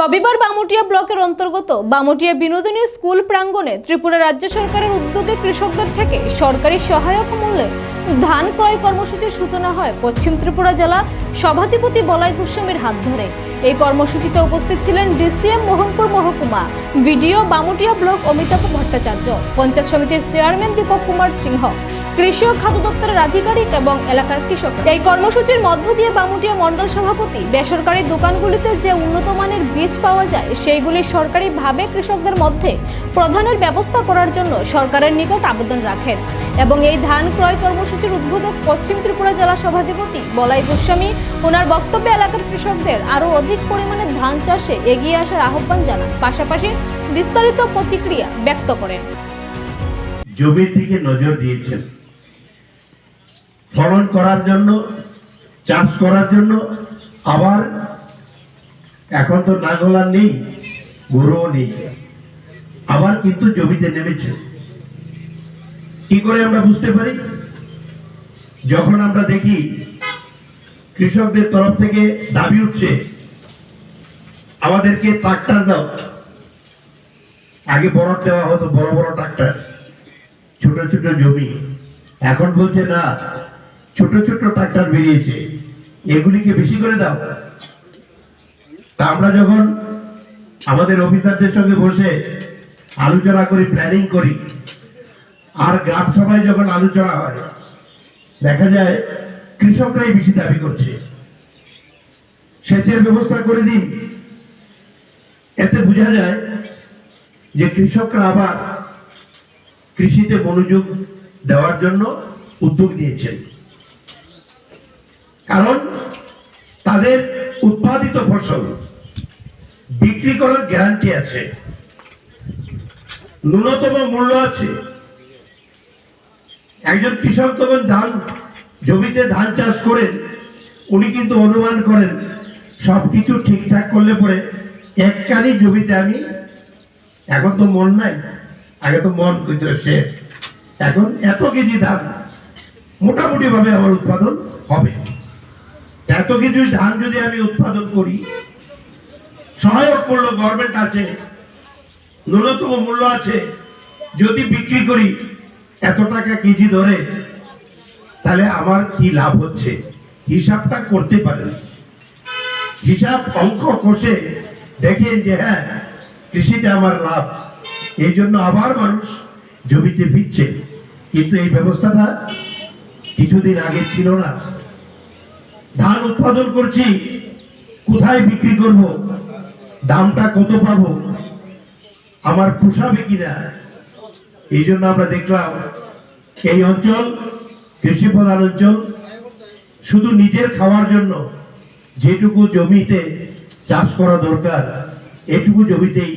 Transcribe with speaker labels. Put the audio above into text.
Speaker 1: রবিবার বামুটিয়া ব্লকের অন্তর্গত বামুটিয়া বিনোদিনী স্কুল প্রাঙ্গণে ত্রিপুরা রাজ্য সরকারের উদ্যোগে কৃষকদের থেকে সরকারি সহায়ক মূল্যে ধান ক্রয় কর্মসূচির সূচনা হয় পশ্চিম ত্রিপুরা জেলা সভাধিপতি বলাই গোস্বামীর হাত ধরে। এই কর্মসূচিতে উপস্থিত ছিলেন ডিসিএম মোহনপুর মহকুমা, বিডিও বামুটিয়া ব্লক অমিতাভ ভট্টাচার্য, পঞ্চায়েত সমিতির চেয়ারম্যান দীপক কুমার সিংহ কৃষি ও খাদ্য দপ্তরের আধিকারিক এবং এলাকার কৃষক। এই কর্মসূচির মধ্য দিয়ে বামুটিয়া মণ্ডল সভাপতি বেসরকারি দোকানগুলিতে যে উন্নত মানের বীজ পাওয়া যায়, সেইগুলি সরকারিভাবে কৃষকদের মধ্যে প্রধানের ব্যবস্থা করার জন্য সরকারের নিকট আবেদন রাখেন। এবং এই ধান ক্রয় কর্মসূচির উদ্বোধক পশ্চিম ত্রিপুরা জেলা সভাধিপতি বলাই গোস্বামী, ওনার বক্তব্যে এলাকার কৃষকদের আরও অধিক পরিমাণে ধান চাষে এগিয়ে আসার আহ্বান জানান। পাশাপাশি বিস্তারিত প্রতিক্রিয়া ব্যক্ত করেন।
Speaker 2: জমির দিকে নজর দিয়েছেন। ফলন করার জন্য, চাষ করার জন্য, আবার এখন তো নাঙ্গল আর নেই, গরুও নেই। আবার কিন্তু জমিতে নেমেছে। কি করে আমরা বুঝতে পারি? যখন আমরা দেখি কৃষকদের তরফ থেকে দাবি উঠছে, আমাদেরকে ট্রাক্টর দাও। আগে বড় দেওয়া হতো, বড় বড় ট্রাক্টর, ছোট ছোট জমি। এখন বলছে, না ছোট ছোট ট্রাক্টর বেরিয়েছে। এগুলিকে বেশি করে দাও। তা আমরা যখন আমাদের অফিসারদের সঙ্গে বসে আলোচনা করি প্ল্যানিং করি, আর গ্রাম সভায় যখন আলোচনা হয়, দেখা যায় কৃষকরাই বেশি দাবি করছে। সেচের ব্যবস্থা করে দিন। এতে বোঝা যায় যে কৃষকরা আবার কৃষিতে মনোযোগ দেওয়ার জন্য উদ্যোগ নিয়েছেন। কারণ তাদের উৎপাদিত ফসল বিক্রি করার গ্যারান্টি আছে, ন্যূনতম মূল্য আছে। একজন কৃষক তখন ধান, জমিতে ধান চাষ করেন, উনি কিন্তু অনুমান করেন, সবকিছু ঠিকঠাক করলে পরে একখানি জমিতে আমি, এখন তো মন নাই, আগে তো মন করছিল সে, এখন এত কেজি ধান মোটামুটি ভাবে আমার উৎপাদন হবে। এত কিছু ধান যদি আমি উৎপাদন করি, সহায়ক মূল্য গভর্নমেন্ট আছে, ন্যূনতম মূল্য আছে, যদি বিক্রি করি, এত টাকা কেজি ধরে, তাহলে আমার কি লাভ হচ্ছে? হিসাবটা করতে পারেন। হিসাব অঙ্ক কষে দেখেন যে হ্যাঁ কৃষিতে আমার লাভ। এই জন্য আবার মানুষ জমিতে ফিরছে কিন্তু এই ব্যবস্থাটা কিছুদিন আগে ছিল না। ধান উৎপাদন করছি, কোথায় বিক্রি করব? দামটা কত পাব? আমার পোষাবে কিনা এই জন্য আমরা দেখলাম, এই অঞ্চল কৃষি প্রধান অঞ্চল, শুধু নিজের খাওয়ার জন্য যেটুকু জমিতে চাষ করা দরকার, এটুকু জমিতেই